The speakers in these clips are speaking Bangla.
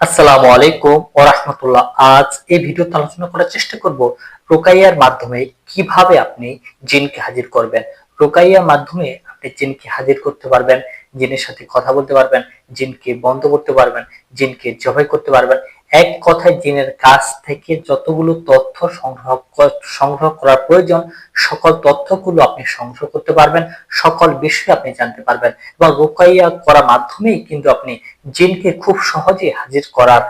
আসসালামু আলাইকুম ও রাহমাতুল্লাহ। আজ এই ভিডিওতে আলোচনা করার চেষ্টা করব রোকাইয়ার মাধ্যমে কীভাবে আপনি জিনকে হাজির করবেন। রোকাইয়ার মাধ্যমে আপনি জিনকে হাজির করতে পারবেন, জিনের সাথে কথা বলতে পারবেন, জিনকে বন্ধ করতে পারবেন, জিনকে জবাই করতে পারবেন। এক কথায় জিনের কাছ থেকে যতগুলো তথ্য সংগ্রহ সংগ্রহ করার প্রয়োজন, সকল তথ্যগুলো আপনি সংগ্রহ করতে পারবেন, সকল বিষয় আপনি জানতে পারবেন এবং রোকাইয়া করার মাধ্যমেই কিন্তু আপনি জিনকে খুব সহজে হাজির করার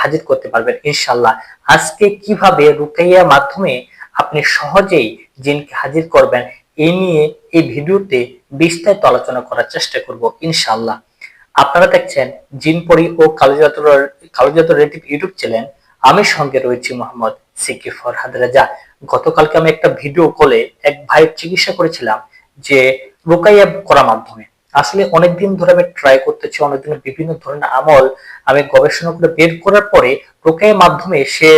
হাজির করতে পারবেন ইনশাল্লাহ আজকে কীভাবে রুকাইয়ার মাধ্যমে আপনি সহজেই জিনকে হাজির করবেন এই নিয়ে এই ভিডিওতে বিস্তারিত আলোচনা করার চেষ্টা করব ইনশাল্লাহ আপনারা দেখছেন জিনপরি ও কালজাত কালজাত রেটিভ ইউটিউব চ্যানেল আমি সঙ্গে রয়েছি মোহাম্মদ সিকি ফরহাদ রাজা। গতকালকে আমি একটা ভিডিও কলে এক ভাইয়ের চিকিৎসা করেছিলাম যে রোকাইয়া করার মাধ্যমে। আসলে অনেকদিন ধরে আমি ট্রাই করতেছি, অনেকদিন বিভিন্ন ধরনের আমল আমি গবেষণা করে বের করার পরে রোকাইয়ের মাধ্যমে সে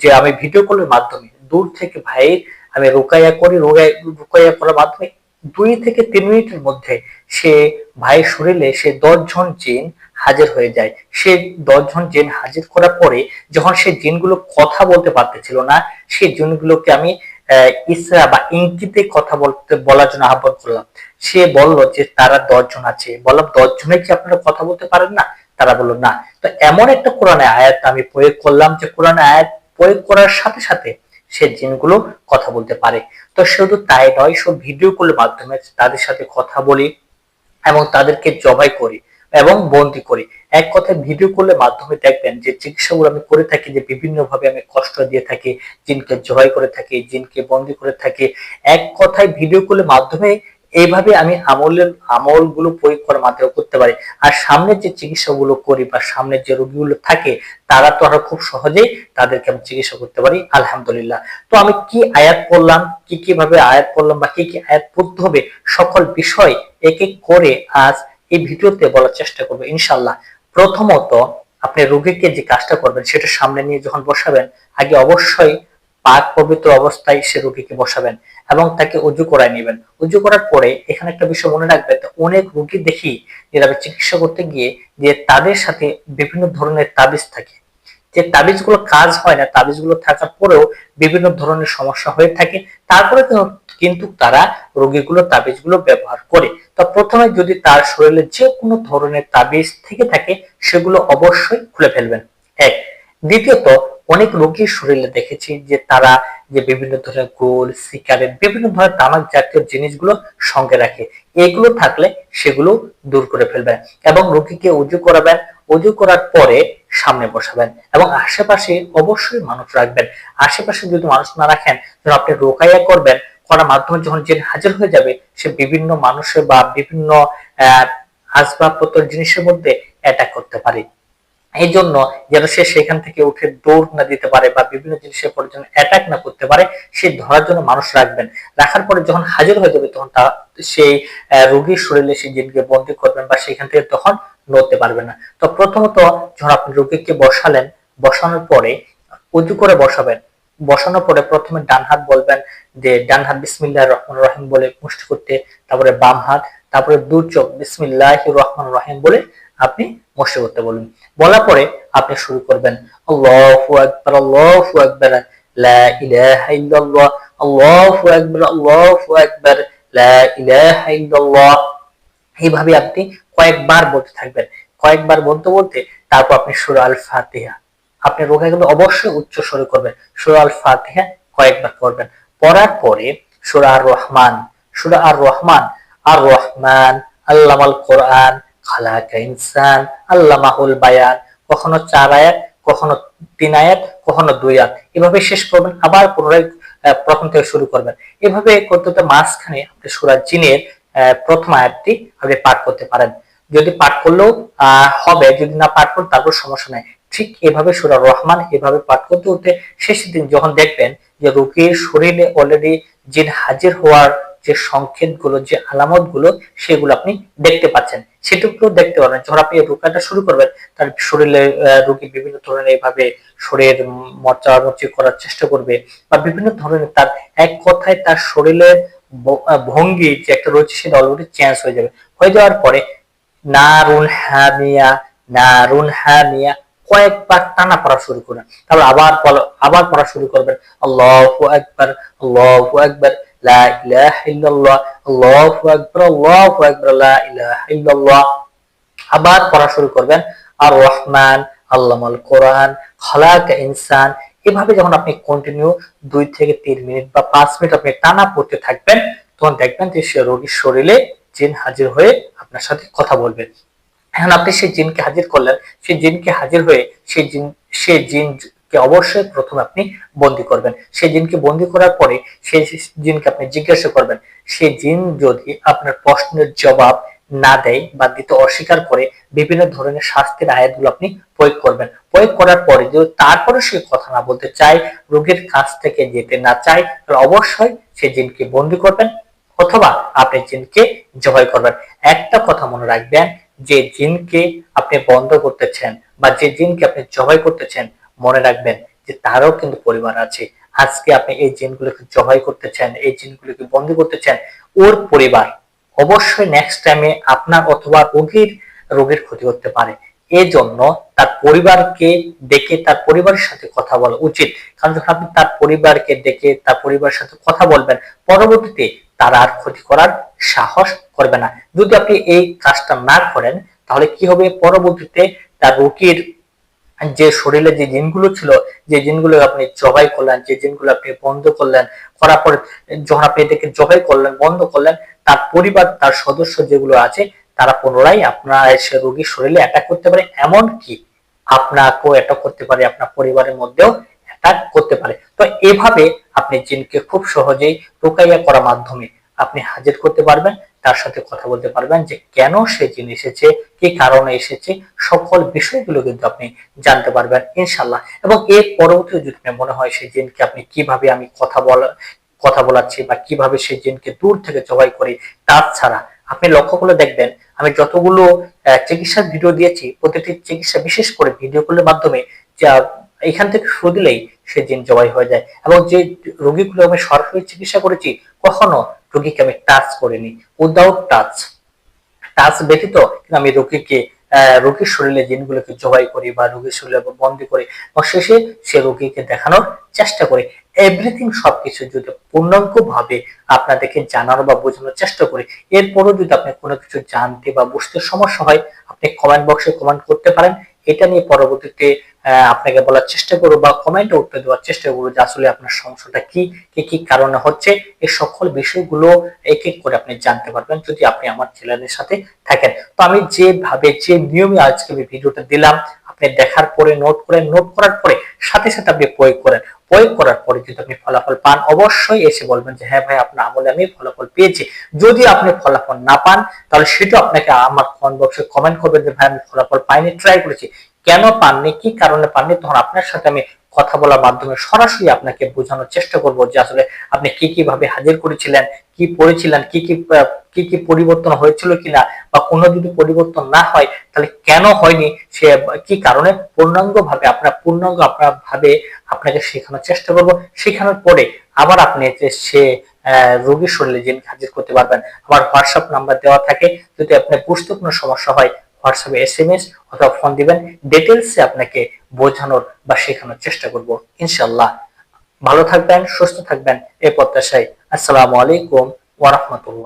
যে আমি ভিডিও কলের মাধ্যমে দূর থেকে ভাইয়ের আমি রোকাইয়া করি রোকাই- রোকাইয়া করার মাধ্যমে দুই থেকে তিন মিনিটের মধ্যে সে ভাইয়ের শরীরে সে দশজন জিন হাজির হয়ে যায়। সে দশজন জিন হাজির করার পরে যখন সে জিনগুলো কথা বলতে পারতেছিল না সেই জিনগুলোকে আমি ইসরা বা ইঙ্গিতে কথা বলতে, বলার জন্য আহ্বান করলাম। সে বলল যে, তারা দশজন আছে। বললাম দশ জনে কি আপনারা কথা বলতে পারেন না? তারা বলল, না। তো এমন একটা কোরআনে আয়াত আমি প্রয়োগ করলাম যে, কোরআনে আয়াত প্রয়োগ করার সাথে সাথে সে জিনগুলো কথা বলতে পারে। তো শুধু তাই নয়, সব ভিডিও কলের মাধ্যমে তাদের সাথে কথা বলি এবং তাদেরকে জবাই করি এবং বন্দি করি। এক কথায় ভিডিও কলের মাধ্যমে দেখবেন যে চিকিৎসাগুলো আমি করে থাকি, যে বিভিন্ন ভাবে আমি কষ্ট দিয়ে থাকি, জিনকে জবাই করে থাকি, জিনকে বন্দি করে থাকি, এক কথায় ভিডিও কলের মাধ্যমে এইভাবে আমি আমলের, আমলগুলো প্রয়োগ করার মাধ্যমে করতে পারি। আর সামনে যে চিকিৎসাগুলো করি বা সামনে যে রোগীগুলো থাকে, তারা তো আরও খুব সহজেই তাদেরকে আমি চিকিৎসা করতে পারি, আলহামদুলিল্লাহ। তো আমি কি আয়াত করলাম কি কীভাবে আয়াত করলাম বা কি কি আয়াত পড়তে হবে, সকল বিষয় এক এক করে আজ এই ভিডিওতে বলার চেষ্টা করব ইনশাল্লাহ প্রথমত আপনি রোগীকে যে কাজটা করবেন, সেটা সামনে নিয়ে যখন বসাবেন, আগে অবশ্যই পাক পবিত্র অবস্থায় সে রোগীকে বসাবেন এবং তাকে উজু করায় নেবেন। উজু করার পরে এখানে একটা বিষয় মনে রাখবেন অনেক রোগী দেখি যেভাবে চিকিৎসা করতে গিয়ে যে তাদের সাথে বিভিন্ন ধরনের তাবিজ থাকে। যে তাবিজগুলো কাজ হয় না, তাবিজগুলো থাকার পরেও বিভিন্ন ধরনের সমস্যা হয়ে থাকে। তারপরে কিন্তু তারা রোগীগুলো তাবিজগুলো ব্যবহার করে। তো প্রথমে যদি তার শরীরে যে কোনো ধরনের তাবিজ থেকে থাকে, সেগুলো অবশ্যই খুলে ফেলবেন। এক। দ্বিতীয়ত অনেক রোগীর শরীরে দেখেছি যে তারা যে বিভিন্ন ধরনের গোল সিগারেট, বিভিন্ন ধরনের তামাক জাতীয় জিনিসগুলো সঙ্গে রাখে। এগুলো থাকলে সেগুলো দূর করে ফেলবেন এবং রোগীকে উজু করাবেন। উজু করার পরে সামনে বসাবেন এবং আশেপাশে অবশ্যই মানুষ রাখবেন। আশেপাশে যদি মানুষ না রাখেন যখন আপনি রোকাইয়া করবেন। করার মাধ্যমে যখন জিন হাজির হয়ে যাবে, সে বিভিন্ন মানুষের বা বিভিন্ন, আহ, আসবাবপত্র জিনিসের মধ্যে অ্যাটাক করতে পারে। এই জন্য যেন সে সেখান থেকে উঠে দৌড় না দিতে পারে বা বিভিন্ন জিনিসের পরে যেন অ্যাটাক না করতে পারে, সে ধরার জন্য মানুষ রাখবেন। রাখার পরে যখন হাজির হয়ে যাবে, তখন তা সেই রোগীর শরীরে সেই জিনকে বন্দি করবেন বা সেখান থেকে তখন নড়তে পারবে না। তো প্রথমত যখন আপনি রোগীকে বসালেন, বসানোর পরে উঁচু করে বসাবেন। বসানোর পরে প্রথমে ডান হাত বলবেন যে, ডান হাত বিসমিল্লাহ রহমান রহিম বলে মুষ্টি করতে, তারপরে বাম হাত, তারপরে দু চোখ বিসমিল্লাহ রহমান রহিম বলে আপনি মুষ্টি করতে বলুন। বলার পরে আপনি শুরু করবেন এইভাবে আপনি কয়েকবার বলতে থাকবেন। কয়েকবার বলতে বলতে তারপর আপনি সুরা আল ফাতিহা আপনি রোগাগুলো অবশ্যই উচ্চ স্বরে করবেন। সুরা আল ফাতিহা কয়েকবার করবেন পড়ার পরে সুরা আর রহমান সুরা আর রহমান আর রহমান আল্লামাল কোরআন ইনসান বায়ান, কখনো চার আয়াত, কখনো তিন আয়াত, কখনো দুই আয়াত। এভাবে শেষ করবেন, আবার পুনরায় প্রথম থেকে শুরু করবেন। এভাবে করতে করতে মাঝখানে আপনি সুরা জিনের প্রথম আয়াতটি আপনি পাঠ করতে পারেন। যদি পাঠ করলেও হবে, যদি না পাঠ করেন, তারপর সমস্যা নাই। ঠিক এভাবে সুরা রহমান এভাবে পাঠ করতে করতে শেষের দিন যখন দেখবেন যে রোগীর শরীরে অলরেডি জিন হাজির হওয়ার যে সংকেতগুলো যে আলামতগুলো সেগুলো আপনি দেখতে পাচ্ছেন। সেটুকু দেখতে পারবেন। যখন আপনি রোগটা শুরু করবেন, তার শরীরে রোগী বিভিন্ন ধরনের এইভাবে শরীর মচামচি করার চেষ্টা করবে বা বিভিন্ন ধরনের তার এক কথায় তার শরীরের ভঙ্গি যে একটা রয়েছে, সেটা অলরেডি চেঞ্জ হয়ে যাবে। হয়ে যাওয়ার পরে নারুন হামিয়া নারুন হামিয়া কয়েকবার টানা পড়া শুরু করবেন। তারপর আবার আবার পড়া শুরু করবেন। আল্লাহু আকবার আল্লাহু আকবার। লা ইলাহা ইল্লাল্লাহ, আল্লাহু আকবার আল্লাহু আকবার, লা ইলাহা ইল্লাল্লাহ। আবার পড়া শুরু করবেন আর রহমান আল্লামাল কোরআন, খালাক ইনসান। এভাবে যখন আপনি কন্টিনিউ দুই থেকে তিন মিনিট বা পাঁচ মিনিট আপনি টানা পড়তে থাকবেন, তখন দেখবেন যে সে রোগীর শরীরে জিন হাজির হয়ে আপনার সাথে কথা বলবে। এখন আপনি সেই জিনকে হাজির করলেন, সেই জিনকে হাজির হয়ে সেই জিন, সেই জিনকে অবশ্যই প্রথমে আপনি বন্দি করবেন। সেই জিনকে বন্দি করার পরে সেই জিনকে আপনি জিজ্ঞাসা করবেন। সেই জিন যদি আপনার প্রশ্নের জবাব না দেয় বা দিতে অস্বীকার করে, বিভিন্ন ধরনের শাস্তির আয়াতগুলো আপনি প্রয়োগ করবেন। প্রয়োগ করার পরে যদি তারপরে সে কথা না বলতে চায়, রোগীর কাছ থেকে যেতে না চায়, তাহলে অবশ্যই সে জিনকে বন্দি করবেন অথবা আপনি জিনকে জবাই করবেন। একটা কথা মনে রাখবেন, যে জিনকে আপনি বন্ধ করতেছেন বা যে জিনকে আপনি জবাই করতেছেন মনে রাখবেন যে তারও কিন্তু পরিবার আছে। আজকে আপনি এই জিনগুলোকে জবাই করতেছেন এই জিনগুলোকে বন্ধ করতেছেন ওর পরিবার অবশ্যই নেক্সট টাইমে আপনার অথবা রোগীর রোগীর ক্ষতি করতে পারে। এজন্য তার পরিবারকে ডেকে তার পরিবারের সাথে কথা বলা উচিত। কারণ যখন আপনি তার পরিবারকে ডেকে তার পরিবারের সাথে কথা বলবেন, পরবর্তীতে তারা আর ক্ষতি করার সাহস করবে না। যদি আপনি এই কাজটা না করেন, তাহলে কি হবে? পরবর্তীতে তার রোগীর যে শরীরে যে জিনগুলো ছিল, যে জিনগুলো আপনি জবাই করলেন, যে জিনগুলো আপনি বন্ধ করলেন, করার পরে যখন আপনি এটাকে জবাই করলেন, বন্ধ করলেন, তার পরিবার, তার সদস্য যেগুলো আছে, তারা পুনরায় আপনার সে রোগীর শরীরে অ্যাটাক করতে পারে এমন কি আপনাকেও অ্যাটাক করতে পারে, আপনার পরিবারের মধ্যেও অ্যাটাক করতে পারে। তো এভাবে আপনি জিনকে খুব সহজেই রোকাইয়া করার মাধ্যমে আপনি হাজির করতে পারবেন, তার সাথে কথা বলতে পারবেন যে কেন সে জিন এসেছে, কি কারণে এসেছে, সকল বিষয়গুলো কিন্তু আপনি জানতে পারবেন ইনশাল্লাহ এবং এর পরবর্তী যদি মনে হয় সেই জিনকে আপনি কীভাবে আমি কথা বলা, কথা বলাচ্ছি বা কীভাবে সেই জিনকে দূর থেকে জবাই করি, তাছাড়া আপনি লক্ষ্য করে দেখবেন, আমি যতগুলো চিকিৎসার ভিডিও দিয়েছি, প্রতিটি চিকিৎসা বিশেষ করে ভিডিওগুলোর মাধ্যমে, যা এখান থেকে শুরু দিলেই সে জিন জবাই হয়ে যায়। এবং যে রোগীগুলো আমি সরাসরি চিকিৎসা করেছি, কখনো রোগীকে আমি টাচ করিনি। উইদাউট টাচ টাচ ব্যতীত কিন্তু আমি রোগীকে রোগীর শরীরে জিনগুলোকে জবাই করি বা রোগীর শরীরে বন্দি করি। এবং শেষে সে রোগীকে দেখানোর চেষ্টা করি। এভরিথিং সবকিছু যদি পূর্ণাঙ্গ ভাবে আপনাদেরকে জানানো বা বোঝানোর চেষ্টা করি, এরপরও যদি আপনি কোনো কিছু জানতে বা বুঝতে সমস্যা হয়, আপনি কমেন্ট বক্সে কমেন্ট করতে পারেন। এটা নিয়ে পরবর্তীতে আপনাকে বলার চেষ্টা করব বা কমেন্টে উত্তর দেওয়ার চেষ্টা করব যে আসলে আপনার সমস্যাটা কি কি কি কারণে হচ্ছে। এই সকল বিষয়গুলো এক এক করে আপনি জানতে পারবেন যদি আপনি আমার চ্যানেলের সাথে থাকেন। তো আমি যেভাবে, যে নিয়মে আজকে আমি ভিডিওটা দিলাম আপনি দেখার পরে নোট করেন নোট করার পরে সাথে সাথে আপনি প্রয়োগ করেন। প্রয়োগ করার পরে যদি আপনি ফলাফল পান। অবশ্যই এসে বলবেন যে হ্যাঁ ভাই, আপনার আমলে আমি ফলাফল পেয়েছি। যদি আপনি ফলাফল না পান, তাহলে সেটা আপনাকে আমার কমেন্ট বক্সে কমেন্ট করবেন যে, ভাই, আমি ফলাফল পাইনি ট্রাই করেছি। কেন পাননি? কি কারণে পাননি? তখন আপনার সাথে আমি কথা বলার মাধ্যমে সরাসরি আপনাকে বোঝানোর চেষ্টা করব যে আসলে আপনি কি কি ভাবে হাজির করেছিলেন, কি পড়েছিলেন, কি কি কি কি পরিবর্তন হয়েছিল কিনা বা কোনো যদি পরিবর্তন না হয় তাহলে কেন হয়নি? সে, কি কারণে? পূর্ণাঙ্গ ভাবে আপনার পূর্ণাঙ্গ আপনার ভাবে আপনাকে শেখানোর চেষ্টা করব। শেখানোর পরে আবার আপনি সে রোগীর শরীরে জিন হাজির করতে পারবেন, আমার হোয়াটসঅ্যাপ নাম্বার দেওয়া থাকে। যদি আপনার বুঝতে কোনো সমস্যা হয়, হোয়াটসঅ্যাপে এস এম এস অথবা ফোন দিবেন। ডিটেলসে আপনাকে বোঝানোর বা শেখানোর চেষ্টা করব। ইনশাল্লাহ ভালো থাকবেন, সুস্থ থাকবেন এ প্রত্যাশায়। আসসালামু আলাইকুম ওয়া রাহমাতুল্লাহ।